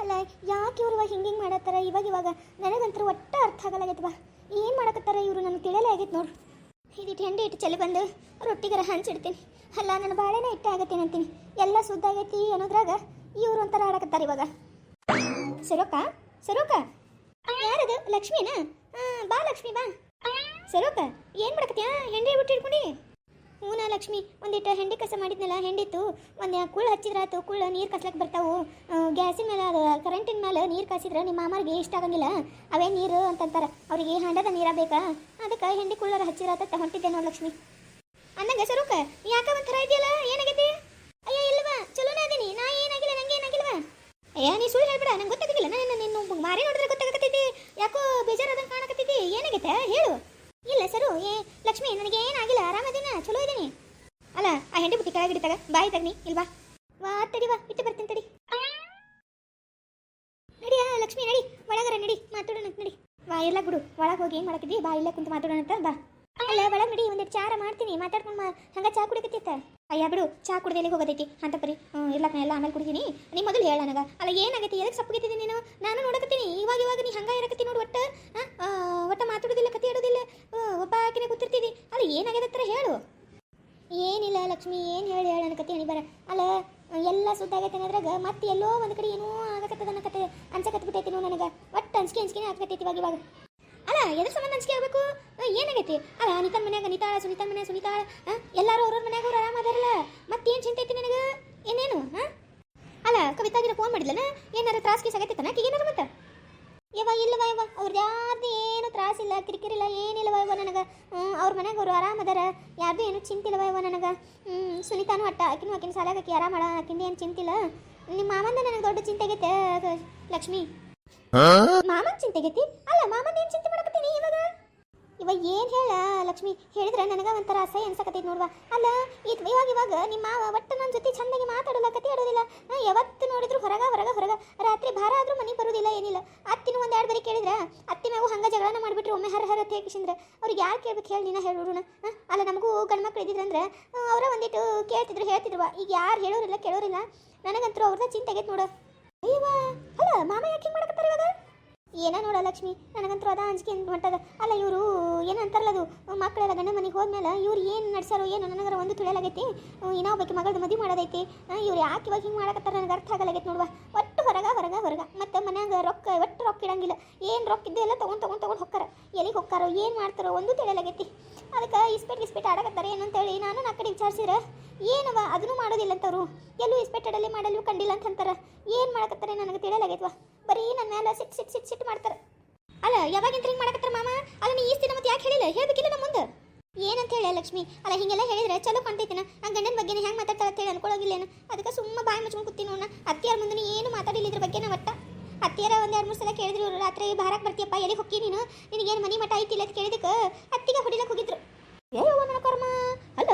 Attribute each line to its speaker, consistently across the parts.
Speaker 1: ಅಲ್ಲ, ಯಾಕೆ ಇವ್ರು ಇವಾಗ ಹಿಂಗೆ ಹಿಂಗೆ ಮಾಡತ್ತಾರ? ಇವಾಗ ಇವಾಗ ನನಗಂತೂ ಒಟ್ಟ ಅರ್ಥ ಆಗಲಾಗೈತವ ಏನು ಮಾಡಕತ್ತಾರ ಇವರು? ನನಗೆ ತಿಳಿಯಲೇ ಆಗೈತೆ ನೋಡು. ಇದಿಟ್ಟು ಹೆಂಡಿ ಇಟ್ಟು ಚಲಿ ಬಂದು ರೊಟ್ಟಿಗರ ಹಂಚಿಡ್ತೀನಿ ಅಲ್ಲ ನನ್ನ ಬಾಳೆನ ಇಟ್ಟೆ ಆಗತ್ತೀನಿ ಅಂತೀನಿ. ಎಲ್ಲ ಸುದ್ದಾಗೈತಿ ಅನ್ನೋದ್ರಾಗ ಇವ್ರು ಒಂಥರ ಆಡಕತ್ತಾರೆ ಇವಾಗ. ಸರೋಕ? ಸರೋಕ? ಯಾರದು? ಲಕ್ಷ್ಮಿನಾ? ಬಾ ಲಕ್ಷ್ಮಿ, ಬಾ. ಸರೋಕ, ಏನು ಮಾಡಕತ್ತೀಯ? ಹೆಂಡಿ ಬಿಟ್ಟು ಇಟ್ಕೊಂಡು ಹೂನಾ ಲಕ್ಷ್ಮಿ ಒಂದಿಟ್ಟು ಹೆಂಡಿ ಕಸ ಮಾಡಿದ್ನಲ್ಲ, ಹೆಂಡಿತ್ತು. ಒಂದು ಕುಳ್ಳು ಹಚ್ಚಿದ್ರಾತು ಕುಳ್ಳು ನೀರು ಕಸ್ಲಕ್ಕೆ ಬರ್ತಾವು. ಗ್ಯಾಸಿನ ಮೇಲೆ ಅದು ಕರೆಂಟಿನ ಮೇಲೆ ನೀರು ಕಾಸಿದ್ರೆ ನಿಮ್ಮ ಮಾಮರಿಗೆ ಇಷ್ಟ ಆಗಂಗಿಲ್ಲ. ಅವೇ ನೀರು ಅಂತಂತಾರೆ. ಅವರಿಗೆ ಹಂಡದ ನೀರ ಬೇಕಾ? ಅದಕ್ಕೆ ಹೆಂಡಿ ಕುಳ್ಳರ ಹಚ್ಚಿರತ್ತ ಹೊಂಟಿದ್ದೆ ನೋಡಿ ಲಕ್ಷ್ಮಿ. ಅಂದಂಗ ಸರೋಕ, ಯಾಕ ಒಂಥರ ಇದೆಯಲ್ಲ? ಏನಾಗೈತಿ? ಅಯ್ಯೋ ಇಲ್ವಾ ಚಲೋನೇ ಅದೀನಿ. ನಾ ಏನಾಗಿಲ್ಲ, ನಂಗೆ ಏನಾಗಿಲ್ವಾ? ಅಯ್ಯ, ನೀ ಸುಳ್ಳು ಹೇಳ್ಬೇಡ, ನಂಗೆ ಗೊತ್ತಾಗಿಲ್ಲ ನಾನು ನಿನ್ನ ಮಾರಿ ನೋಡಿದ್ರೆ ಗೊತ್ತಾಗತ್ತೈತಿ ಯಾಕೋ ಬೇಜಾರಾದಂಗೆ ಕಾಣಕತ್ತೈತಿ. ಏನಾಗೈತೆ? ಹೇಳು. ಇಲ್ಲ ಸರು ಏ, ಲಕ್ಷ್ಮಿ, ನನಗೆ ಏನಾಗಿಲ್ಲ? ಆರಾಮದಿನ? ಚಲೋ ಇದ್ದೀನಿ. ಅಲ್ಲ, ಆ ಹೆಂಡಿ ಬುಟ್ಟಿ ಕೆಳಗೆ ಹಿಡಿತಾಗ, ಬಾಯಿ ತಗ್ನಿ, ಇಲ್ವಾ? ವಾ, ತಡಿ, ವಾ, ಇಟ್ಟು ಬರ್ತೀನಿ ತಡಿ. ನಡಿಯ ಲಕ್ಷ್ಮಿ, ನಡಿ. ಒಳಗರ ನಡಿ, ಮಾತಾಡೋಣ ನಡಿ. ವಾ ಎಲ್ಲ ಬಿಡು. ಒಳಗೆ ಹೋಗಿ ಏನು ಮಾಡಕಿದ್ದಿ ಬಾ, ಇಲ್ಲ ಕುಂತು ಮಾತಾಡೋಣ ಅಂತ ಬಾ. ಅಲ್ಲ, ಒಳಗೆ ನಡಿ, ಒಂದೆರಡು ಚಾರ ಮಾಡ್ತೀನಿ. ಮಾತಾಡ್ಕೊಂಡು ಹಂಗ ಚಾ ಕುಡಿಕತ್ತಿತ್ತ ಅಯ್ಯ ಬಿಡು ಚಾ ಕುಡಿದೇನೆ ಹೋಗೋದೈತಿ? ಅಂತ ಪರಿ ಇರ್ಲಕ್ಕ ಎಲ್ಲ ಆಮೇಲೆ ಕುಡಿದೀನಿ ನೀ ಮೊದಲು ಹೇಳ ನನಗೆ. ಅಲ್ಲ ಏನಾಗೈತಿ? ಎದಕ್ಕೆ ಸಪ್ಪಗಿದ್ದೀನಿ ನೀನು? ನಾನು ನೋಡಕತ್ತೀನಿ. ಇವಾಗ ಇವಾಗ ನೀ ಹಂಗ ಇರಕತ್ತಿ ನೋಡು ಒಟ್ಟು. ಒಟ್ಟು ಮಾತಾಡೋದಿಲ್ಲ ಕತೆ ಆಡೋದಿಲ್ಲ. ಆ, ಒಬ್ಬ ಆಕಿನೇ ಕೂತಿರ್ತೀನಿ ಅಲ್ಲ ಏನಾಗ್ಯದ ಹತ್ರ ಹೇಳು. ಏನಿಲ್ಲ ಲಕ್ಷ್ಮಿ ಏನು ಹೇಳಿ ಹೇಳ ಅನ್ಕತ್ತಿ ಅಣಿ ಬರ ಅಲ್ಲ ಎಲ್ಲ ಸುದ್ದಾಗೈತೆ ಅನ್ನೋದ್ರಾಗ ಮತ್ತೆ ಎಲ್ಲೋ ಒಂದು ಕಡೆ ಏನೋ ಆಗಕತ್ತದ ಅನ್ನಕತ್ತೆ ಬಿಟ್ಟೈತಿ ನೋ ನನಗೆ. ಒಟ್ಟು ಅಂಜಿಕೆ ಅಂಜಿಕೆನೇ ಆಗ್ತೈತಿ ಇವಾಗ ಇವಾಗ. ಅಲ್ಲ, ಎದ್ರ ಸಂಬಂಧ ಅಂಜಿಕೆ ಆಗಬೇಕು? ಏನಾಗೈತಿ? ಅಲ್ಲ ನಿತನ್ ಮನ್ಯಾಗ ಅನಿತಾಳ, ಸುನಿತನ್ ಮನ್ಯಾಗ ಸುನಿತಾಳ ಎಲ್ಲರೂ ಅವ್ರವ್ರ ಮನ್ಯಾಗ ಅವ್ರು ಆರಾಮ ಅದಾರಲ್ಲ? ಮತ್ತೇನು ಚಿಂತೆ ಐತಿ ನಿನಗೆ? ಏನೇನು ಹಾಂ ಅಲ್ಲ ಕವಿತಾಗಿನ ಫೋನ್ ಮಾಡಿದ್ಲನ ಏನಾರ ತ್ರಾಸ್ ಗೀಸ್ ಆಗೈತಿತ್ತನ ತನಕ ಏನಾರ ಮತ್ತೆ? ಯವ್ವ ಇಲ್ಲವ ಯವ ಅವ್ರದ್ದು ಯಾರ್ದು ಏನು ತ್ರಾಸಿಲ್ಲ ಕಿರಿಕಿರಿಲ್ಲ ಏನಿಲ್ಲವ ಯವ್ವ ನನಗೆ? ಅವ್ರ ಮನ್ಯಾಗ ಅವರು ಆರಾಮದಾರ ಯಾರ್ದು ಏನು ಚಿಂತಿಲ್ಲವ ಯವ್ವ ನನಗೆ? ಸುನಿತಾನು ಅಟ್ಟ, ಆಕಿನೂ ಆಕಿನ ಸಾಲಾಗ ಆಕಿ ಆರಾಮಳ ಆಕಿಂದ ಏನು ಚಿಂತಿಲ್ಲ ನಿಮ್ಮ ಮಾಮಂದ ನನಗೆ ದೊಡ್ಡ ಚಿಂತೆ ಆಗೈತೆ ಲಕ್ಷ್ಮಿ. ಮಾಮನ್ ಚಿಂತೆ ಆಗೈತಿ? ಅಲ್ಲ, ಮಾಮನ್ ಏನು ಚಿಂತೆ ಮಾಡಕತ್ತೀನಿ ಇವಾಗ? ಇವಾಗ ಏನು ಹೇಳ ಲಕ್ಷ್ಮಿ? ಹೇಳಿದ್ರೆ ನನಗೆ ಒಂಥರ ಅಸಹ್ಯ ಅನ್ಸಕತ್ತೈತಿ ನೋಡ್ವಾ. ಅಲ್ಲ, ಇದು ಇವಾಗ ಇವಾಗ ನಿಮ್ಮ ಮಾವ ಒಟ್ಟು ನನ್ನ ಜೊತೆ ಚಂದಾಗಿ ಮಾತಾಡಲಕತ್ತಿ ಕತೆ ಆಡೋದಿಲ್ಲ. ಯಾವತ್ತು ನೋಡಿದ್ರು ಹೊರಗ ಹೊರಗ ಹೊರಗ. ರಾತ್ರಿ ಭಾರ ಆದ್ರೂ ಮನೆಗೆ ಬರೋದಿಲ್ಲ, ಏನಿಲ್ಲ. ಅತ್ತಿನ ಒಂದು ಎರಡು ಬರಿ ಕೇಳಿದ್ರ, ಅತ್ತಿ ನಾವು ಹಂಗ ಜಗಳನ ಮಾಡ್ಬಿಟ್ರು, ಒಮ್ಮೆ ಹರ ಹರ ತೇಕಿಸಿಂದ್ರೆ ಅವ್ರಿಗೆ ಯಾರು ಕೇಳ್ಬೇಕು ಹೇಳಿ ನೀನ ಹೇಳೋಣ ಅಲ್ಲ, ನಮಗೂ ಗಂಡು ಇದ್ದಿದ್ರಂದ್ರೆ ಅವರ ಒಂದಿಟ್ಟು ಕೇಳ್ತಿದ್ರು, ಹೇಳ್ತಿದ್ರು. ಈಗ ಯಾರು ಹೇಳೋರಿಲ್ಲ, ಕೇಳೋರಿಲ್ಲ. ನನಗಂತೂ ಅವ್ರದ್ದು ಚಿಂತೆ ಆಗೈತೆ ನೋಡು. ಅಯ್ಯವ್ವ ಅಲ್ಲ ಮಾಮ ಯಾಕೆ ಮಾಡಕತ್ತಾರೆ ಇವಾಗ? ಏನ ನೋಡ ಲಕ್ಷ್ಮಿ? ನನಗಂತೂ ಅದ ಅಂಜಿಕೆ ಹೊಂಟದ? ಅಲ್ಲ ಇವರು ಏನಂತಾರಲ್ಲ ಅದು? ಮಕ್ಕಳೆಲ್ಲ ಗಂಡ ಮನೆಗೆ ಹೋದ್ಮೇಲೆ ಇವ್ರು ಏನು ನಡ್ಸಾರೋ ಏನು ನನಗರ ಒಂದು ತಿಳಿಯಲಾಗೈತಿ. ಇನ್ನೊಬ್ಬ ಬಗ್ಗೆ ಮಗಳದ್ದು ಮದುವೆ ಮಾಡೋದೈತಿ. ಇವ್ರು ಯಾಕೆ ಇವಾಗ ಹಿಂಗೆ ಮಾಡಕತ್ತಾರ ನನಗೆ ಅರ್ಥ ಆಗಲಾಗೈತಿ ನೋಡುವ. ಒಟ್ಟು ಹೊರಗ ಹೊರಗ ಹೊರಗ. ಮತ್ತೆ ಮನ್ಯಾಗ ರೊಕ್ಕ, ಒಟ್ಟು ರೊಕ್ಕ ಇಡಂಗಿಲ್ಲ. ಏನು ರೊಕ್ಕ ಇದ್ದು ಎಲ್ಲ ತೊಗೊಂಡು ತೊಗೊಂಡು ತೊಗೊಂಡು ಹೊಕ್ಕಾರ. ಎಲ್ಲಿಗೆ ಹೊಕ್ಕಾರೋ, ಏನು ಮಾಡ್ತಾರೋ ಒಂದು ತಿಳಿಯಲಾಗೈತಿ. ಅದಕ್ಕೆ ಇಸ್ಪೆಟ್ ಇಸ್ಪೆಟ್ ಆಡಕತ್ತಾರೆ ಅಂತೇಳಿ ನಾನು ನಾ ಕಡೆ ವಿಚಾರಿಸಿರ ಏನವ ಅದನ್ನು ಮಾಡೋದಿಲ್ಲ ಅಂತವ್ರು ಎಲ್ಲೂ ಇಸ್ಪೆಟ್ ಅಡಲಿ ಮಾಡಲು ಕಂಡಿಲ್ಲ ಅಂತ ಅಂತಾರ. ಏನು ಮಾಡಕತ್ತಾರೆ ನನಗೆ ತಿಳಿಯಲಾಗೈತ್ವ? ಬರೀ ನನ್ನ ಮೇಲೆ ಸಿಟ್ ಸಿಟ್ ಸಿಟ್ ಸಿಟ್ ಮಾಡ್ತಾರೆ. ಅಲ್ಲ ಯಾವಾಗಿಂತ ಹಿಂಗೆ ಮಾಡಕತ್ತಾರ ಮಾಮ? ಅಲ್ಲ, ನೀ ಈಸ್ತಿನ ಮತ್ತೆ ಯಾಕೆ ಹೇಳಿಲ್ಲ? ಹೇಳ್ಬೇಕಿಲ್ಲ ನಮ್ಮ ಮುಂದೆ. ಏನಂತ ಹೇಳಿ ಲಕ್ಷ್ಮಿ? ಅಲ್ಲ, ಹಿಂಗೆಲ್ಲ ಹೇಳಿದ್ರೆ ಚಲೋ ಕಾಣ್ತೈತಿನ ಆ ಗಂಡನ ಬಗ್ಗೆ ಹೆಂಗೆ ಮಾತಾಡ್ತಾರ ಅಂತ ಹೇಳಿ ಅನ್ಕೊಳ್ಳೋಗಿಲ್ಲೇನು ಅದಕ್ಕೆ ಸುಮ್ಮ ಬಾಯಿ ಮುಚ್ಕೊಂಡು ಕೂತೀನಿ ನೋಡ ಅತ್ತಿಯಾರ ಮುಂದೆ ಏನು ಮಾತಾಡಿಲ್ಲ ಇದ್ರ ಬಗ್ಗೆ ನಾವು ಒಟ್ಟ. ಅತ್ತಿಯಾರ ಒಂದು ಎರಡು ಮೂರು ಸಲ ಕೇಳಿದ್ರು ಇವರು ರಾತ್ರಿ ಭಾರಕ್ಕೆ ಬರ್ತೀಯಪ್ಪ ಎಲ್ಲಿ ಹೊಕ್ಕಿ ನೀನು? ನಿನಗೇನು ಮನಿ ಮಠ ಐತಿಲ್ಲ ಅಂತ ಕೇಳಿದಕ್ಕೆ ಅತ್ತಿಗೆ ಹೊಡಿಲಕ್ಕೆ ಹೋಗಿದ್ರು. ಏ ನನ್ನ ಕರ್ಮ ಅಲ್ಲ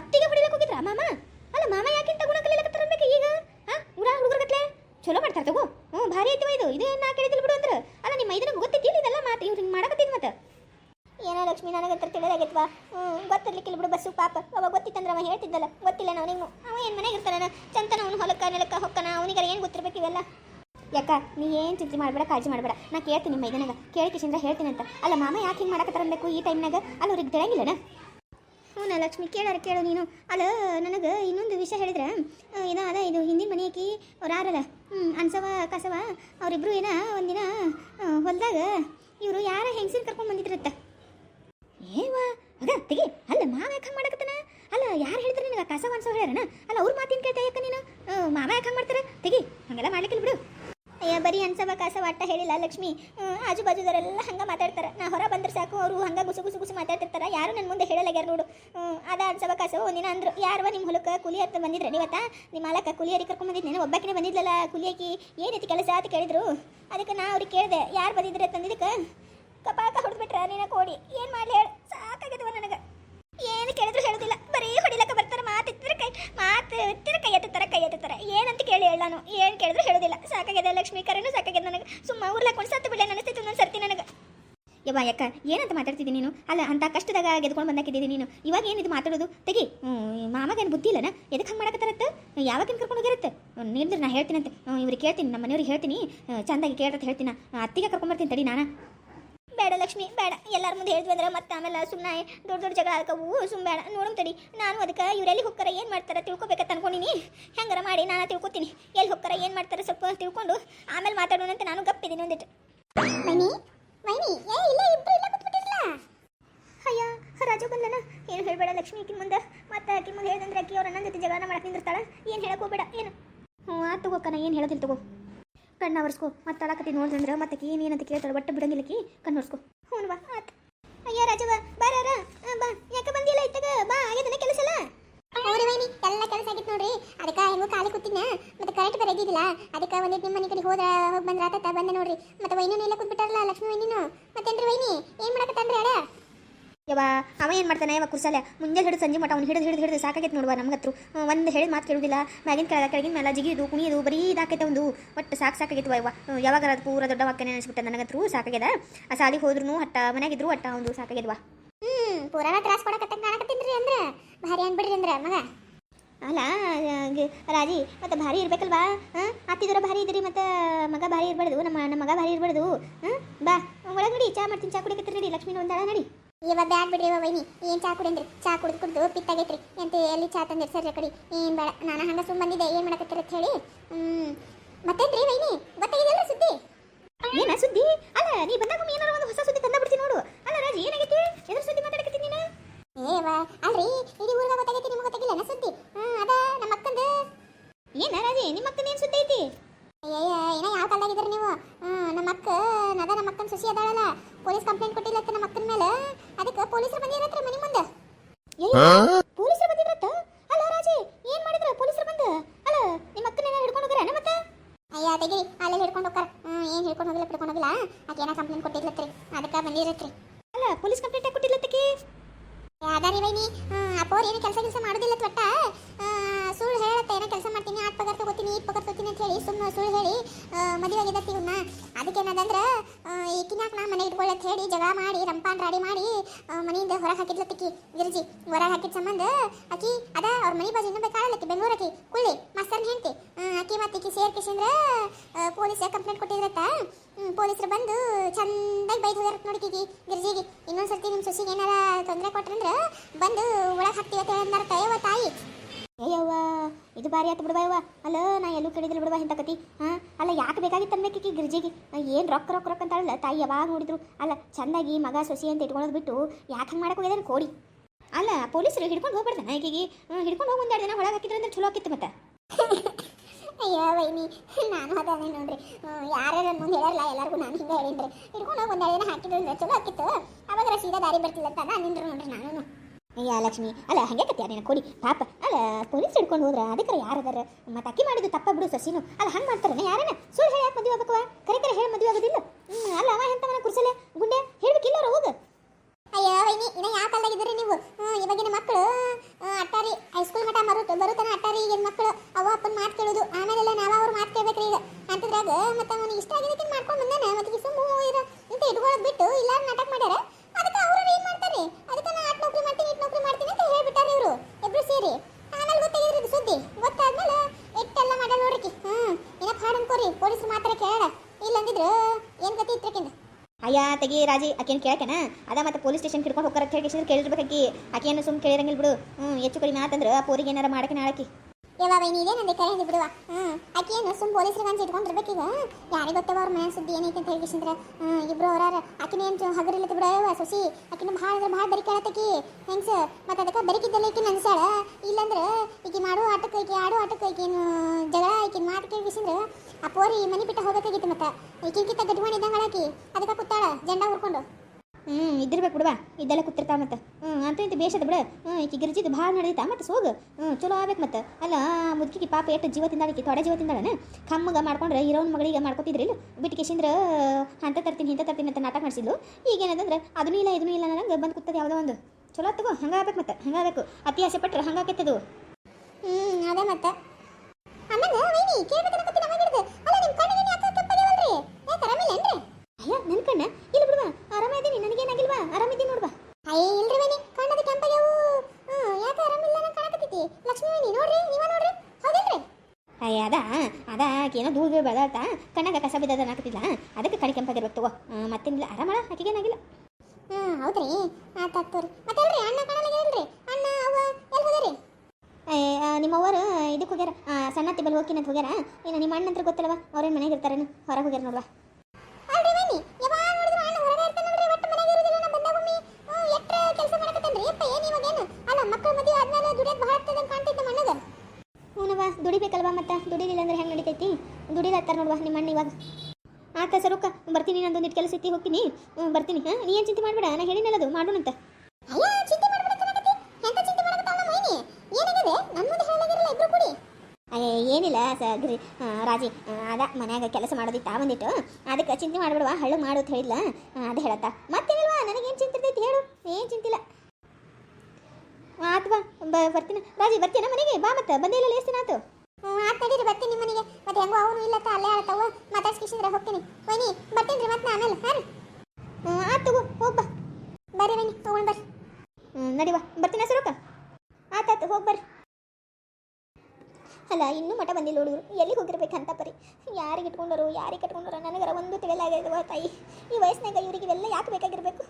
Speaker 1: ಅತ್ತಿಗೆ ಹೊಡಿಲಕ್ಕೆ ಹೋಗಿದ್ರ ಮಾಮ? ಅಲ್ಲ, ಮಾಮ ಚಲೋ ಮಾಡ್ತಾರ ತಗೋ. ಹ್ಞೂ ಭಾರಿ ಐತಿ ಇದು. ಇದು ನಾ ಕೇಳಿದಿಲ್ಲ ಬಿಡು ಅಂದ್ರೆ. ಅಲ್ಲ, ನಿಮ್ಮ ಇದನ್ನ ಗೊತ್ತಿದ್ದಿಲ್ಲ ಇದೆಲ್ಲ? ಮಾತು ಇವ್ರು ಹಿಂಗೆ ಮಾಡಕತ್ತಿದ್ ಮತ್ತೆ. ಏನೋ ಲಕ್ಷ್ಮಿ ನನಗಂತ ತಿಳಿದಾಗೈತ್ವಾ ಹ್ಞೂ ಗೊತ್ತಿರ್ಲಿಕ್ಕಿಲ್ಲ ಬಿಡು ಬಸ್ಸು ಪಾಪ. ಅವಾಗ ಗೊತ್ತಿತ್ತಂದ್ರೆ ಅವ ಹೇಳ್ತಿದ್ದಲ್ಲ. ಗೊತ್ತಿಲ್ಲ ನಾವು ನೀವು ಅವ ಏನು ಮನೆಗೆ ಇರ್ತಾನ ಚಂತನ ಅವನು ಹೊಲಕ್ಕ, ನೆಲಕ್ಕ ಹೊಕ್ಕನ? ಅವನಿಗಾರ ಏನು ಗೊತ್ತಿರ್ಬೇಕು ಇವೆಲ್ಲ? ಯಾಕ, ನೀ ಏನು ಚಿಂತೆ ಮಾಡಬೇಡ, ಕಾಳಜಿ ಮಾಡಬೇಡ. ನಾ ಕೇಳ್ತೀನಿ ನಿಮ್ಮ ಇದನ್ನಾಗ ಕೇಳಿ ಕಿಶಿಂದ್ರ ಹೇಳ್ತೀನಿ ಅಂತ. ಅಲ್ಲ, ಮಾಮ ಯಾಕೆ ಹಿಂಗೆ ಮಾಡಕತ್ತಾರಬೇಕು ಈ ಟೈಮ್ನಾಗ ಅಲ್ಲ, ಅವ್ರಿಗೆ ತಿಳಿಯಂಗಿಲ್ಲನ? ಹ್ಞೂ ಲಕ್ಷ್ಮಿ ಕೇಳಾರ ಕೇಳು ನೀನು. ಅಲ್ಲ ನನಗೆ ಇನ್ನೊಂದು ವಿಷಯ ಹೇಳಿದ್ರೆ. ಏನೋ ಅದ, ಇದು ಹಿಂದಿನ ಮನೆ ಆಕಿ ಅವ್ರು ಯಾರಲ್ಲ? ಹ್ಞೂ ಅನ್ಸವ ಕಸವ ಅವರಿಬ್ಬರು ಏನ ಒಂದಿನ ಹೊಲದಾಗ ಇವರು ಯಾರ ಹೆಂಗಸಿನ ಕರ್ಕೊಂಡು ಬಂದಿದ್ರತ್ತ ಏವ ಅದ ತೆಗಿ ಅಲ್ಲ ಮಾವ ಯಾಕೆ ಮಾಡಕತ್ತಾನ? ಅಲ್ಲ, ಯಾರು ಹೇಳಿದ್ರೆ ನಿನಗೆ? ಕಸವ ಅನ್ಸವ ಹೇಳ್ಯಾರನ? ಅಲ್ಲ, ಅವ್ರ ಮಾತಿನ ಕೇಳ್ತಾ ಯಾಕೆ ನೀನು? ಮಾವ ಯಾಕೆ ಮಾಡ್ತಾರೆ? ತೆಗಿ, ಹಂಗೆಲ್ಲ ಮಾಡ್ಲಿಕ್ಕಿಲ್ಲ ಬಿಡು. ಅಯ್ಯ, ಬರೀ ಅನ್ಸವ ಕಾಸವ ಹೇಳಿಲ್ಲ. ಲಕ್ಷ್ಮಿ ಆಜು ಬಾಜುದವರೆಲ್ಲ ಹಂಗೆ ಮಾತಾಡ್ತಾರೆ. ನಾ ಹೊರ ಬಂದ್ರೆ ಸಾಕು, ಅವರು ಹಂಗೆ ಗುಸು ಗುಸು ಗುಸು ಮಾತಾಡ್ತಿರ್ತಾರೆ. ಯಾರು ನನ್ನ ಮುಂದೆ ಹೇಳಲಾಗ್ಯಾರ ನೋಡು. ಅದ ಅನ್ಸವ ಕಾಸವ, ಒಂದಿನ ಅಂದ್ರು, ಯಾರವ ನಿಮ್ಮ ಹೊಲಕ್ಕೆ ಕೂಲಿ ಹತ್ತ ಬಂದಿದ್ರೆ ನೀವತ್ತ ನಿಮ್ಮ ಮಾಲಕ ಕೂಲಿಯರಿ ಕರ್ಕೊಂಡು ನೀನು? ಒಬ್ಬಾಕಿನೇ ಬಂದಿದ್ಲಲ್ಲ ಕೂಲಿಯಾಕಿ ಏನೈತಿ ಕೆಲಸ ಅಂತ ಕೇಳಿದ್ರು. ಅದಕ್ಕೆ ನಾ ಅವ್ರಿಗೆ ಕೇಳಿದೆ, ಯಾರು ಬಂದಿದ್ರೆ ತಂದಿದ್ದಕ್ಕೆ ಕಪಾಕ ಹೊಡೆದ್ಬಿಟ್ರೆ ನೀನ ಕೋಡಿ. ಏನು ಮಾಡಲಿ ಹೇಳು. ಸಾಕಾಗಿದ್ವ ನನಗೆ. ಏನು ಕೇಳಿದ್ರು ಹೇಳುದಿಲ್ಲ ಬರೀ ಹೊಡಿಲಕ್ಕ ಬರ್ತಾರೆ ಮಾತು ಎತ್ತಿದ್ರೆ ಕೈ ಮಾತು ಎತ್ತಿದ್ರೆ ಕೈ ಎತ್ತುತ್ತಾರೆ ಕೈ ಎತ್ತುತ್ತಾರೆ ಏನಂತ ಕೇಳಿ ಹೇಳ ನಾನು ಏನು ಸಾಕಾಗಿದೆ ಲಕ್ಷ್ಮೀ ಕರೆನೂ ಸಾಕಾಗಿದೆ ನನಗೆ. ಸುಮ್ಮ ಊರ್ಲಾಕೊಂಡು ಸತ್ತು ಬಿಡ್ಲೆ ನನಸ್ತೈತೆ ಒಂದೊಂದು ಸರ್ತಿ ನನಗೆ. ಯವ್ವ ಯಾಕ ಏನಂತ ಮಾತಾಡ್ತಿದ್ದೀನಿ ನೀನು? ಅಲ್ಲ ಅಂತ ಕಷ್ಟದಾಗ ಗೆದ್ಕೊಂಡು ಬಂದಾಕಿದ್ದೀನಿ ನೀನು. ಇವಾಗ ಏನಿದು ಮಾತಾಡೋದು? ತೆಗಿ. ಮಾಮಗೇನು ಬುದ್ಧಿ ಇಲ್ಲನ? ಎದಕ್ಕೆ ಹಂಗೆ ಮಾಡಕತ್ತಾರತ್ತೆ? ಯಾವಾಗಿನ ಕರ್ಕೊಂಡು ಹೋಗಿರತ್ತೆ? ನಿಂದ್ರೆ ನಾ ಹೇಳ್ತೀನಂತೆ. ಇವ್ರಿಗೆ ಕೇಳ್ತೀನಿ, ನಮ್ಮ ಮನೆಯವ್ರಿಗೆ ಹೇಳ್ತೀನಿ. ಚಂದಾಗಿ ಕೇಳ್ರತ್ ಹೇಳ್ತೀನಿ. ಅತ್ತಿಗೆ ಕರ್ಕೊಂಬರ್ತೀನಿ ತಡಿ ನಾನು. ಬೇಡ ಲಕ್ಷ್ಮಿ ಬೇಡ. ಎಲ್ಲರ ಮುಂದೆ ಹೇಳಿದ್ವಿ ಅಂದ್ರೆ ಮತ್ತೆ ಆಮೇಲೆ ಸುಮ್ಮನೆ ದೊಡ್ಡ ದೊಡ್ಡ ಜಗಳ ಆಕವು ಸುಮ್ಮ ಬೇಡ. ನೋಡಮ್ ತಡಿ ನಾನು ಅದಕ್ಕೆ ಇವರೆಲ್ಲಿ ಹೋಗ್ತಾರ ಏನು ಮಾಡ್ತಾರೆ ತಿಳ್ಕೊಬೇಕಂತ ಅನ್ಕೊಂಡಿನಿ. ಹೆಂಗಾರ ಮಾಡಿ ನಾನು ತಿಳ್ಕೊತೀನಿ. ಎಲ್ಲಿ ಹೋಗ್ತಾರ ಏನು ಮಾಡ್ತಾರೆ ಸ್ವಲ್ಪ ತಿಳ್ಕೊಂಡು ಆಮೇಲೆ ಮಾತಾಡೋಣ ಅಂತ ನಾನು ಗಪ್ಪಿದ್ದೀನಿ ಒಂದಿಟ್ಟು ಮೈನಿ ಮೈನಿ ಏ ಇಲ್ಲ ಇಬ್ರು ಇಲ್ಲ ಕೂತ್ಬಿಟ್ಟಿರಲ್ಲ ಅಯ್ಯ ರಾಜು ಬಂದನ. ಏನು ಹೇಳಬೇಡ ಲಕ್ಷ್ಮಿ ಆಕಿನ ಮುಂದೆ. ಮತ್ತೆ ಆಕಿನ ಮುಂದೆ ಹೇಳಿದಂದ್ರೆ ಆಕಿ ಅವ್ರ ನನ್ನ ಜೊತೆ ಜಗಳನ ಮಾಡಕ್ಕೆ ನಿಂದಿರ್ತಾಳೆ. ಏನು ಹೇಳಕ್ಕೆ ಹೋಗ್ಬೇಡ ಏನು? ಹ್ಞೂ ಆ ತಗೋಕನ ಏನು ಹೇಳೋದಿಲ್ಲ ತಗೋ. ಕಣ್ಣು ಒರೆಸ್ಕೊ ಮತ್ತೆ ಅಳಕತಿ ನೋಡಿದ್ರೆ ಮತ್ತೆ ಏನಂತ ಕೇಳ್ತಾಳೆ ಒಟ್ಟು ಬಿಡಂಗಿಲ್ಲಕಿ ಕಣ್ಣು ಒರೆಸ್ಕೊ ಹ್ಞೂ ಬಾ ಆತ್. ಅಯ್ಯ ರಾಜವ ಬಾರಾರ. ಆ, ಬಾ. ಯಾಕ ಬಂದಿಲ್ಲ ಇತ್ತಾಗ? ಬಾ ಆಗ್ಯದನ ಕೆಲಸ ಎಲ್ಲ?
Speaker 2: ಹೌರಿ ವೈನಿ ಎಲ್ಲ ಕೆಲಸ ಆಗಿತ್ತು ನೋಡ್ರಿ. ಅದಕ್ಕೆ ಹೆಂಗೋ ಖಾಲಿ ಕೂತಿನ ಮತ್ತೆ ಕರೆಂಟ್ ಬೇರೆ ಇದ್ದಿದ್ದಿಲ್ಲ. ಅದಕ್ಕೆ ಒಂದಿಟ್ಟು ನಿಮ್ಮ ಮನೆ ಕಡೆ ಹೋದ ಹೋಗಿ ಬಂದ್ರೆ ಆತ ಬಂದೆ ನೋಡ್ರಿ. ಮತ್ತೆ ವೈನೂ ಎಲ್ಲ ಕೂತ್ಬಿಟ್ಟಾರಲ್ಲ ಲಕ್ಷ್ಮಿ ವೈನಿನು. ಮತ್ತೇನ್ರಿ ವೈನಿ? ಏನ್ ಮಾಡಕತ್ತಾನ್ರಿ ಅಡ
Speaker 1: ಯವ್ವ ಅವ ಏನು ಮಾಡ್ತಾನೆ? ಯಾವ ಕುರ್ಸಲ್ಲ ಮುಂಜಾನೆ ಹಿಡಿದು ಸಂಜೆ ಮಟ್ಟ ಅವ್ನು ಹಿಡಿದು ಹಿಡಿದು ಹಿಡಿದು ಸಾಕಾಗೈತೆ ನೋಡುವ ನಮ್ಗತ್ರು ಒಂದು ಹೇಳಿದ ಮಾತು ಕೇಳುವುದಿಲ್ಲ ಮ್ಯಾಗಿನ ಕೆಳಗ ಕೆಳಗಿನ ಮೇಲೆ ಜಿಗಿದು ಕುಣಿಯೋದು ಬರೀ ಇದಾಕೈತೆ ಒಂದು ಒಟ್ಟು ಸಾಕು ಸಾಕಾಗೈತೆ ಯವ್ವ. ಯಾವಾಗ ಅದು ಪೂರ ದೊಡ್ಡ ವಾಕ್ಯನೇ ಅನಿಸ್ಬಿಟ್ಟ ನನಗತ್ರು ಸಾಕಾಗ್ಯದ. ಆ ಸಾಲಿಗೆ ಹೋದ್ರು ಹಟ್ಟ ಮನೆಯಾಗಿದ್ರು ಹಟ್ಟ ಒಂದು ಸಾಕಾಗ್ಯದವ.
Speaker 2: ಹ್ಮ್ ಪೂರಾನ ತ್ರಾಸ ಕೊಡಕತ್ತಂಗ ಕಾಣಕತ್ತೀನಿ ಅಂದ್ರೆ. ಭಾರಿ ಅನ್ಬಿಡ್ರಿ ಅಂದ್ರೆ ಮಗ.
Speaker 1: ಅಲ್ಲ ರಾಜಿ ಮತ್ತೆ ಭಾರಿ ಇರ್ಬೇಕಲ್ವಾ? ಹಾಂ ಅತ್ತಿದ್ರ ಭಾರಿ ಇದ್ರಿ ಮತ್ತೆ ಮಗ ಭಾರಿ ಇರ್ಬಾರ್ದು. ನಮ್ಮ ನಮ್ಮ ಮಗ ಭಾರಿ ಇರ್ಬಾರ್ದು. ಹಾಂ ಬಾ ಒಳಗೆ ನಡಿ ಚಾ ಮಾಡ್ತೀನಿ ಚಾ ಕುಡಿಕತ್ತೀರಿ ನಡಿ. ಲಕ್ಷ್ಮೀನ ಒಂದಾಳ ನಡಿ.
Speaker 2: ಇವಾಗ ಬ್ಯಾಗ್ ಬಿಡ್ರಿ ಇವ ವೈನಿ ಏನ್ ಚಾ ಕುಡಿಯಂದ್ರಿ? ಚಾ ಕುಡಿದ್ ಕುಡ್ದು ಪಿತ್ತಾಗೈತ್ರಿ. ಎಂತ ಎಲ್ಲಿ ಚಾ ತಂದಿರಿ? ಸರ್ ಕಡಿ ಏನ್ ಬೇಡ. ನಾನು ಹಂಗ ಸುಮ್ ಬಂದಿದ್ದೆ ಏನ್ ಮಾಡಕತ್ತೀರ ಅಂತ ಹೇಳಿ. ಹ್ಮ್. ಮತ್ತೇನ್ರಿ ವೈನಿ? ಗೊತ್ತಾಗಿದೆಯಲ್ಲ ಸುದ್ದಿ?
Speaker 1: ಏನ ಸುದ್ದಿ? ಅಲ್ಲ ನೀ ಬಂದಾಗ ಏನಾರ ಒಂದು ಹೊಸ ಸುದ್ದಿ ತಂದ ಬಿಡ್ತೀನಿ ನೋಡು. ಅಲ್ಲ ರಾಜ ಏನಾಗೈತಿ? ಎದ್ರ ಸುದ್ದಿ ಮಾತಾಡಕತ್ತೀನಿ ನೀನು?
Speaker 2: ಏವ ಅಲ್ರಿ ಇಡೀ ಊರ್ಗ ಗೊತ್ತಾಗೈತಿ ನಿಮ್ಗೆ ಗೊತ್ತಾಗಿಲ್ಲ ನಾ ಸುದ್ದಿ? ಹ್ಮ್ ಅದ ನಮ್ಮ ಅಕ್ಕಂದ.
Speaker 1: ಏನ ರಾಜಿ ನಿಮ್ಮ ಅಕ್ಕನ ಏನ್ ಸುದ್ದಿ ಐತಿ?
Speaker 2: ಅಯ್ಯಯ್ಯ ಏನೋ ಯಾವ ಕಾಲದಾಗಿದ್ರಿ ನೀವು? ಹ್ಮ್ ನಮ್ಮ ಅಕ್ಕ ನದ ನಮ್ಮ ಅಕ್ಕನ ಸುಸಿ ಅದಾಳಲ್ಲ ಪೊಲೀಸ್ ಕಂಪ್ಲೇಂಟ್ ಕೊಟ್ಟಿಲ್ಲ ನಮ್ಮ ಅಕ್ಕನ ಮೇಲೆ. ಅದಕ್ಕೆ ಪೊಲೀಸರು ಬಂದಿರತ್ರ ಮನೆ ಮುಂದೆ.
Speaker 1: ಪೊಲೀಸರು ಬಂದಿದ್ರತ್ತ ಅಲ್ಲ ರಾಜಿ ಏನ್ ಮಾಡಿದ್ರ ಪೊಲೀಸರು ಬಂದು? ಅಲ್ಲ ನಿಮ್ಮ ಅಕ್ಕನ ಹಿಡ್ಕೊಂಡು ಹೋಗ್ಯಾರ ಮತ್ತೆ?
Speaker 2: ಅಯ್ಯ ತೆಗಿರಿ ಅಲ್ಲೇ ಹಿಡ್ಕೊಂಡು ಹೋಗ್ತಾರ ಹ್ಮ್ ಏನು ಹಿಡ್ಕೊಂಡು ಹೋಗಿಲ್ಲ ಹಿಡ್ಕೊಂಡು ಹೋಗಿಲ್ಲ. ಆಕೆ ಏನೋ ಕಂಪ್ಲೇಂಟ್ ಕೊಟ್ಟಿರ್ಲತ್ರಿ ಅದಕ್ಕೆ ಬಂದಿರತ್ರಿ
Speaker 1: ಅಲ್ಲ ಪೊಲೀಸ್ ಕಂಪ್ಲೇಂಟ್ ಯಾಕೆ ಕೊಟ್ಟಿಲ್ಲತ್ತಕ್ಕೆ
Speaker 2: ಅದಾರಿ ವೈನಿ. ಅಪ್ಪವ್ರು ಏನು ಕೆಲಸ ಕೆಲಸ ಮಾಡೋದಿಲ್ಲ ಆ, ಸುಳ್ಳು ಹೇಳತ್ತೆ ಏನೋ ಕೆಲಸ ಮಾಡ್ತೀನಿ ಆ ಪಗಾರ ತಗೋತೀನಿ ಈ ಪಗಾರ ತಗೋತೀನಿ ಅಂತ ಹೇಳಿ ಸುಮ್ಮನೆ ಸುಳ್ಳು ಹೇಳಿ ಮದುವೆ ಆಗಿದ್ದ ಇವನ್ನ. ಅದಕ್ಕೆ ಏನದಂದ್ರೆ ಈಕಿನಾಕ್ ನಾ ಮನೆ ಇಟ್ಕೊಳ್ಳಿ ಅಂತ ಹೇಳಿ ಜಗಳ ಮಾಡಿ, ರಂಪಾನ್ ರಾಡಿ ಮಾಡಿ ಮನೆಯಿಂದ ಹೊರಗೆ ಹಾಕಿದ್ಲತ್ತಿಕ್ಕಿ ಗಿರಿಜಿ. ಹೊರಗೆ ಹಾಕಿದ ಸಂಬಂಧ ಆಕಿ ಅದ ಅವ್ರ ಮನೆ ಬಾಜು ಇನ್ನೊಬ್ಬ ಕಾಳಲ್ಲಕ್ಕಿ ಬೆಂಗಳೂರಕಿ ಕುಳ್ಳಿ, ಮಾಸ್ತರ್ನ ಹೆಂಡತಿ. ಆಕಿ ಮತ್ತೆ ಈಕಿ ಸೇರ್ಕಿಸಿಂದ್ರ ಪೊಲೀಸ್ ಕಂಪ್ಲೇಂಟ್ ಕೊಟ್ಟಿದ್ರತ್ತ. ಪೊಲೀಸರು ಬಂದು ಚಂದಾಗಿ ಬೈದು ಹೋಗ್ಯಾರ ಈಕಿ, ಗಿರ್ಜಿಗೆ. ಇನ್ನೊಂದ್ಸರ್ತಿ ನಿಮ್ಮ ಸೊಸಿಗೆ ಏನಾರ ತೊಂದರೆ ಕೊಟ್ರಂದ್ರ ಬಂದು ಒಳಗೆ ಹೇಳಿದಾರ ಕೈಯವ ತಾಯಿ.
Speaker 1: ಅಯ್ಯವ್ವ, ಇದು ಬಾರಿ ಆಯ್ತು ಬಿಡ್ವಾ ಯವ್ವ ಅಲ್ಲ, ನಾ ಎಲ್ಲೂ ಕೇಳಿದಿಲ್ಲ ಬಿಡುವ ಇಂಥ ಕತಿ. ಹಾಂ, ಅಲ್ಲ, ಯಾಕೆ ಬೇಕಾಗಿತ್ತು ಅನ್ಬೇಕಿ ಗಿರ್ಜಿಗೆ? ಏನು ರೊಕ್ಕ ರೊಕ್ಕ ರೊಕ್ಕ ಅಂತಾಳಲ್ಲ, ತಾಯಿ ಯಾವಾಗ ನೋಡಿದ್ರು. ಅಲ್ಲ, ಚಂದಾಗಿ ಮಗ, ಸೊಸಿ ಅಂತ ಇಟ್ಕೊಳ್ಳೋದು ಬಿಟ್ಟು ಯಾಕೆ ಹಂಗೆ ಮಾಡಕ್ಕೆ ಹೋಗಿದಾರೆ ಕೋಡಿ. ಅಲ್ಲ, ಪೊಲೀಸರು ಹಿಡ್ಕೊಂಡು ಹೋಗ್ಬಾರ್ದನ ಈಗಿಗೆ ಹಿಡ್ಕೊಂಡು ಹೋಗಿ ಒಂದೆರಡು ದಿನ ಒಳಗೆ ಹಾಕಿದ್ರೆ ಅಂದ್ರೆ ಚಲೋ ಆಕಿತ್ತು ಮತ್ತೆ.
Speaker 2: ಅಯ್ಯೋ, ವೈನಿ, ನಾನು ಅದಾನೆ ನೋಡ್ರಿ. ಯಾರ್ಯಾರ ಮುಂದೆ ಹೇಳಲ್ಲ, ಎಲ್ಲರಿಗೂ ನಾನು ಹಿಂಗೆ ಹೇಳಿನ್ರಿ. ಹಿಡ್ಕೊಂಡು ಹೋಗಿ ಒಂದೆರಡು ದಿನ ಹಾಕಿದ್ರೆ ಚಲೋ ಆಕಿತ್ತು. ಅವಾಗ ಸೀದಾ ದಾರಿ ಬರ್ತಿಲ್ಲ ಅಂತ ನಾನು ನಿಂದ್ರು ನೋಡ್ರಿ ನಾನು
Speaker 1: ಅಯ್ಯ, ಲಕ್ಷ್ಮಿ, ಅಲ್ಲ, ಹಂಗೆ ಕತ್ತಿ, ಅದೇನ ಕೊಡಿ ಪಾಪ. ಅಲ್ಲ ಪೊಲೀಸ್ ಹಿಡ್ಕೊಂಡು ಹೋದ್ರ ಅದಕ್ಕೆ ಯಾರದಾರ? ಮತ್ತೆ ಅಕ್ಕಿ ಮಾಡಿದ್ದು ತಪ್ಪ ಬಿಡು, ಸಸಿನು. ಅಲ್ಲ, ಹಂಗೆ ಮಾಡ್ತಾರನೆ ಯಾರೇನ? ಸುಳ್ಳು ಹೇಳಿ ಯಾಕೆ ಮದುವೆ ಆಗ್ಬೇಕವ ಕರೆ ಕರೆ ಹೇಳಿ ಮದುವೆ ಆಗೋದಿಲ್ಲ. ಅಲ್ಲ, ಅವ ಮನೆ ಕುರ್ಸಲೆ? ಗುಂಡೆ? ಹೇಳ್ಬೇಕಿಲ್ಲ ಅವ್ರು ಹೋಗ.
Speaker 2: ಅಯ್ಯೋ, ವೈನಿ, ಇನ್ನ ಯಾವ ಕಾಲದಾಗಿದ್ದೀರಿ ನೀವು? ಇವಾಗಿನ ಮಕ್ಕಳು ಅಟ್ಟಾರಿ ಹೈಸ್ಕೂಲ್ ಮಠ ಮರು ಬರುತ್ತಾನ ಅಟ್ಟಾರಿ ಈಗಿನ ಮಕ್ಕಳು. ಅವ್ವ ಅಪ್ಪನ ಮಾತು ಕೇಳೋದು. ಆಮೇಲೆಲ್ಲ ನಾವ ಅವ್ರ ಮಾತು ಕೇಳ್ಬೇಕ್ರಿ ಈಗ. ಅಂತದ್ರಾಗ ಮತ್ತೆ ಅವನಿಗೆ ಇಷ್ಟ ಆಗಿದ್ದಕ್ಕೆ ಮಾಡ್ಕೊಂಡು ಬಂದಾನೆ. ಮತ್ತೆ ಸುಮ್ಮ ಇರ ಇಂತ ಇಟ್ಕೊಳ್ಳೋದು ಬಿಟ್ಟು ಇಲ್ಲ ನಾಟಕ ಮಾಡ್ಯಾರ ಅದಕ್ಕೆ ಅವ್ರು ಏನ್ ಮಾಡ್ತಾರೆ ಅದಕ್ಕೆ ನಾ ಅಟ್ ನೌಕರಿ ಮಾಡ್ತೀನಿ ಇಟ್ ನೌಕರಿ ಮಾಡ್ತೀನಿ ಅಂತ ಹೇಳ್ಬಿಟ್ಟಾರೆ ಇವರು ಇಬ್ರು ಸೇರಿ ಆಮೇಲೆ ಗೊತ್ತಾಗಿದ್ರಿ ಇದು ಸುದ್ದಿ ಗೊತ್ತಾದ್ಮೇಲೆ ಎಟ್ಟೆಲ್ಲ ಮಾಡ ನೋಡ್ರಿ ಹ್ಮ್ ಇನ್ನ ಹಾಡ್ ಅನ್ಕೋರಿ ಪೊಲೀಸರು ಮಾತ್ರ ಕೇಳ ಇಲ್ಲಂದಿದ್ರು ಏನ್ ಗತಿ ಇತ್ರಕ್ಕಿಂದ
Speaker 1: ಅಯ್ಯ ತೆಗಿ ರಾಜಿ, ಆಕೇನು ಕೇಳಕನ ಅದ ಮತ್ತೆ ಪೊಲೀಸ್ ಸ್ಟೇಷನ್ ಹಿಡ್ಕೊಂಡು ಹೋಗ್ತಾರ ಅಂತ ಹೇಳಿ ಕೇಳಿರ್ಬೇಕಾಕಿ ಆಕೇನು ಸುಮ್ ಕೇಳಿರಂಗಿಲ್ಲ ಬಿಡು. ಹ್ಞೂ ಹೆಚ್ಚು ಕಡಿಮೆ ಆತಂದ್ರೆ ಆ ಪೋರಿಗೆ ಏನಾರ ಮಾಡಕ್ಕೆ ನಾಳಕಿ
Speaker 2: ಯಾವ ಬೈ ನೀವೇನಂದೆ ಕರೆ ಬಿಡುವ? ಹ್ಮ್ ಆಕಿ ಸುಮ್ಮ ಸುಮ್ ಪೊಲೀಸರಿಗೆ ಅಂತ ಇಟ್ಕೊಂಡಿರ್ಬೇಕೀಗ ಯಾರಿಗೆ ಗೊತ್ತವ ಅವ್ರ ಮನೆ ಸುದ್ದಿ ಏನೈತೆ ಅಂತ ಹೇಳಿಸಿದ್ರೆ ಹ್ಮ್, ಇಬ್ರು ಅವರಾರ. ಆಕಿನ ಏನು ಬಿಡು ಬಿಡವ ಸೊಸಿ? ಆಕಿನ ಭಾಳ ಅಂದ್ರೆ ಭಾಳ ಬರಿ ಕೇಳತ್ತಕಿ ಹೆಂಗ್ಸ? ಮತ್ತೆ ಅದಕ್ಕೆ ಬರಿಕಿದ್ದಲ್ಲ ಈಕಿ ಅನ್ಸಾಳ ಇಲ್ಲಂದ್ರೆ ಈಕಿ ಮಾಡೋ ಆಟಕ್ಕೆ ಈಕಿ ಆಡೋ ಆಟಕ್ಕೆ ಈಕಿನ ಜಗಳ, ಈಕಿನ ಮಾತು ಕೇಳಿಸಿದ್ರೆ ಆ ಪೋರಿ ಮನೆ ಬಿಟ್ಟು ಹೋಗಬೇಕಾಗಿತ್ತು ಮತ್ತೆ. ಈಕಿನ್ಕಿಂತ ಗಟ್ಟಿ ಇದ್ದಂಗೆ ಆಕಿ ಅದಕ್ಕೆ ಕೂತಾಳ ಜೆಂಡ ಹುರ್ಕೊಂಡು
Speaker 1: ಹ್ಞೂ ಇದ್ದಿರ್ಬೇಕು ಬಿಡುವ ಇದೆಲ್ಲ ಕೂತಿರ್ತಾ ಮತ್ತೆ. ಹ್ಞೂ ಅಂತ ಇಂತ ಬೇಷದ ಬಿಡ. ಹ್ಞೂ ಈಕಿ ಗಿರ್ಜಿದು ಭಾಳ ನಡೀತಾ ಮತ್ತೆ ಸೋಗ. ಹ್ಞೂ ಚಲೋ ಆಗ್ಬೇಕು ಮತ್ತೆ. ಅಲ್ಲ ಮುದುಕಿಗೆ ಪಾಪ ಎಷ್ಟು ಜೀವ ತಿಂದಾಳಿಕಿ ತೊಡೆ ಜೀವ ತಿಂದಾಳನ? ಕಮ್ಮಗ ಮಾಡ್ಕೊಂಡ್ರೆ ಇರೋನ್ ಮಗಳಿಗೆ ಮಾಡ್ಕೊತಿದ್ರಿಲ್ಲ ಬಿಟ್ಟು ಕಿಶಿಂದ್ರ ಅಂತ ತರ್ತೀನಿ ಇಂಥ ತರ್ತೀನಿ ಅಂತ ನಾಟಕ ಮಾಡಿಸಿದ್ಲು. ಈಗೇನಂದ್ರೆ ಅದನ್ನೂ ಇಲ್ಲ ಇದನ್ನೂ ಇಲ್ಲ ನನಗೆ ಬಂದು ಕೂತದ ಯಾವುದೋ ಒಂದು. ಚಲೋ ತಗೋ ಹಂಗಾಗ್ಬೇಕು ಮತ್ತೆ ಹಂಗಾಗಬೇಕು ಅತಿ ಆಸೆ ಪಟ್ರೆ ಹಂಗಾಕೈತದು
Speaker 2: ಹ್ಞೂ ಅದೇ. ಮತ್ತೆ. ಆಮೇಲೆ ವೈನಿ ನನ್ನ ಕಣ್ಣ ಇದ್ದೀನಿ, ನನಗೇನಾಗಿಲ್ವಾ? ಆರಾಮಿದ್ದೀನಿ ನೋಡ್ವಾ ಅಯ್ಯ ಇಲ್ರಿ ಬನ್ನಿ ಕಣ್ಣದ ಕೆಂಪಗ್ಯಾವು. ಹ್ಞೂ ಯಾಕೆ ಆರಾಮಿಲ್ಲ ನಂಗೆ
Speaker 1: ಕಾಣಕತ್ತೈತಿ? ಲಕ್ಷ್ಮೀ ಬನ್ನಿ ನೋಡ್ರಿ, ನೀವ ನೋಡ್ರಿ ಹೌದಿಲ್ರಿ ಅಯ್ಯ ಅದ ಅದ ಏನೋ ದೂರ ಬೀಳ್ ಬದಲಾತ ಕಣ್ಣಾಗ ಕಸ ಬಿದ್ದದ ನಾಕತಿಲ್ಲ ಅದಕ್ಕೆ ಕಣಿ ಕೆಂಪಾಗಿರ್ಬೇಕು ತಗೋ. ಮತ್ತೇನಿಲ್ಲ ಆರಾಮಳ ಆಕೆಗೇನಾಗಿಲ್ಲ
Speaker 2: ಹ್ಞೂ ಹೌದ್ರಿ. ಆತಾಗ್ತವ್ರಿ ಮತ್ತೆ ಅಲ್ರಿ ಅಣ್ಣ ಕಾಣಲಾಗಿಲ್ರಿ ಅಣ್ಣ, ಅವ್ವ ಎಲ್ಲಿ
Speaker 1: ಹೋದ್ರಿ ನಿಮ್ಮ ಅವರು ಇದಕ್ಕೆ ಹೋಗ್ಯಾರ? ಸಣ್ಣ ತಿಬ್ಬಲ್ಲಿ ಹೋಗಿನಂತ ಹೋಗ್ಯಾರ? ಇನ್ನು ನಿಮ್ಮ ಅಣ್ಣ ಅಂತ ಗೊತ್ತಲ್ವಾ? ಅವ್ರೇನು ಮನೆಗೆ ಇರ್ತಾರೇನು? ಹೊರಗೆ ಹೋಗ್ಯಾರ ನೋಡ್ವಾ.
Speaker 2: ಮದುವೆ ಆದ್ಮೇಲೆ ದುಡಿಯೋದು ಬಹಳ ಆಗ್ತದೆ ಕಾಣ್ತೈತೆ ಮಣ್ಣಗ
Speaker 1: ಹ್ಞೂನವ್ವ ದುಡಿಬೇಕಲ್ವಾ ಮತ್ತೆ? ದುಡಿಲಿಲ್ಲ ಅಂದ್ರೆ ಹೆಂಗೆ ನಡಿತೈತಿ? ದುಡಿಲತ್ತಾರ ನೋಡುವ ನಿಮ್ಮ ಅಣ್ಣ ಇವಾಗ. ಆತ ಸರುಕ ಬರ್ತೀನಿ ನಂದೊಂದಿಟ್ಟು ಕೆಲಸ ಐತಿ ಹೋಗ್ತೀನಿ. ಬರ್ತೀನಿ ಹಾಂ? ನೀ ಏನು ಚಿಂತೆ ಮಾಡಬೇಡ ನಾ ಹೇಳಿನಲ್ಲದು ಮಾಡೋಣಂತ
Speaker 2: ಅಯ್ಯ ಚಿಂತೆ ಮಾಡ್ಬಿಡತ್ತನಕತ್ತಿ ಎಂತ ಚಿಂತೆ ಮಾಡಕತ್ತಾಳ ಮೈನಿ ಏನಾಗಿದೆ? ನನ್ನ ಮುಂದೆ ಹೇಳಲಾಗಿರಲ್ಲ ಇಬ್ರು ಕೂಡಿ.
Speaker 1: ಅಯ್ಯ ಏನಿಲ್ಲ ಸಾಗ್ರಿ ಗಿರಿ ಆ, ರಾಜಿ. ಆ, ಅದ ಮನ್ಯಾಗ ಕೆಲಸ ಮಾಡೋದಿತ್ತು ಬಂದಿಟ್ಟು ಅದಕ್ಕೆ ಚಿಂತೆ ಮಾಡಬೇಡವಾ ಹಳ್ಳು ಮಾಡೋದು ಹೇಳಿಲ್ಲ ಆ, ಅದು ಹೇಳತ್ತ. ಮತ್ತೇನಿಲ್ವಾ? ನನಗೇನು ಚಿಂತೆ ಇರ್ತೈತಿ ಹೇಳು. ಏನು ಚಿಂತಿಲ್ಲ ಆತ್ವಾ ಬ ಬರ್ತೀನಿ. ರಾಜಿ ಬರ್ತೀನ ಮನೆಗೆ? ಬಾ ಮತ್ತೆ ಬಂದೇ ಇಲ್ಲ ಲೇಸ್ತಿನ ಆತು
Speaker 2: ಆತ್ ನಡೀರಿ ಬರ್ತೀನಿ ನಿಮ್ಮ ಮನೆಗೆ. ಮತ್ತೆ ಹೆಂಗೋ ಅವನು ಇಲ್ಲ ಅಲ್ಲೇ ಆಳ್ತಾವ ಮಾತಾಡ್ಸ್ಕಿಸಿದ್ರೆ ಹೋಗ್ತೀನಿ. ವೈನಿ ಬರ್ತೀನಿ ರೀ ಮತ್ತೆ ಆಮೇಲೆ ಹಾಂ
Speaker 1: ಆತು ತಗೋ ಹೋಗ್ಬಾ
Speaker 2: ಬರ್ರಿ ವೈನಿ ತಗೊಂಡು ಬರ್ರಿ.
Speaker 1: ಹ್ಞೂ ನಡಿವಾ ಬರ್ತೀನಿ ಸರುಕ ಆತಾತು ಹೋಗಿ ಬರ್ರಿ ಅಲ್ಲ, ಇನ್ನೂ ಮಠ ಬಂದಿಲ್ಲ ಹುಡುಗರು. ಎಲ್ಲಿಗೆ ಹೋಗಿರ್ಬೇಕಂತ ಪರಿ. ಯಾರಿಗೆ ಇಟ್ಕೊಂಡರು, ಯಾರಿಗೆ ಕಟ್ಕೊಂಡರು? ನನಗರ ಒಂದು ತಿಳಿಯಲಾಗಿರುವ ತಾಯಿ. ಈ ವಯಸ್ಸಿನಾಗ ಇವರಿಗೆ ಇವೆಲ್ಲ ಯಾಕೆ ಬೇಕಾಗಿರಬೇಕು?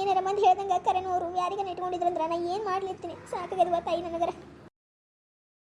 Speaker 1: ಏನಾರ ಮಂದಿ ಹೇಳ್ದಂಗೆ ಕರೆನೋರು ಇಟ್ಕೊಂಡಿದ್ರು ಅಂದ್ರೆ ನಾ ಏನು ಮಾಡ್ಲಿರ್ತೀನಿ? ಸಾಕಾಗಿರುವ ತಾಯಿ ನನಗರ.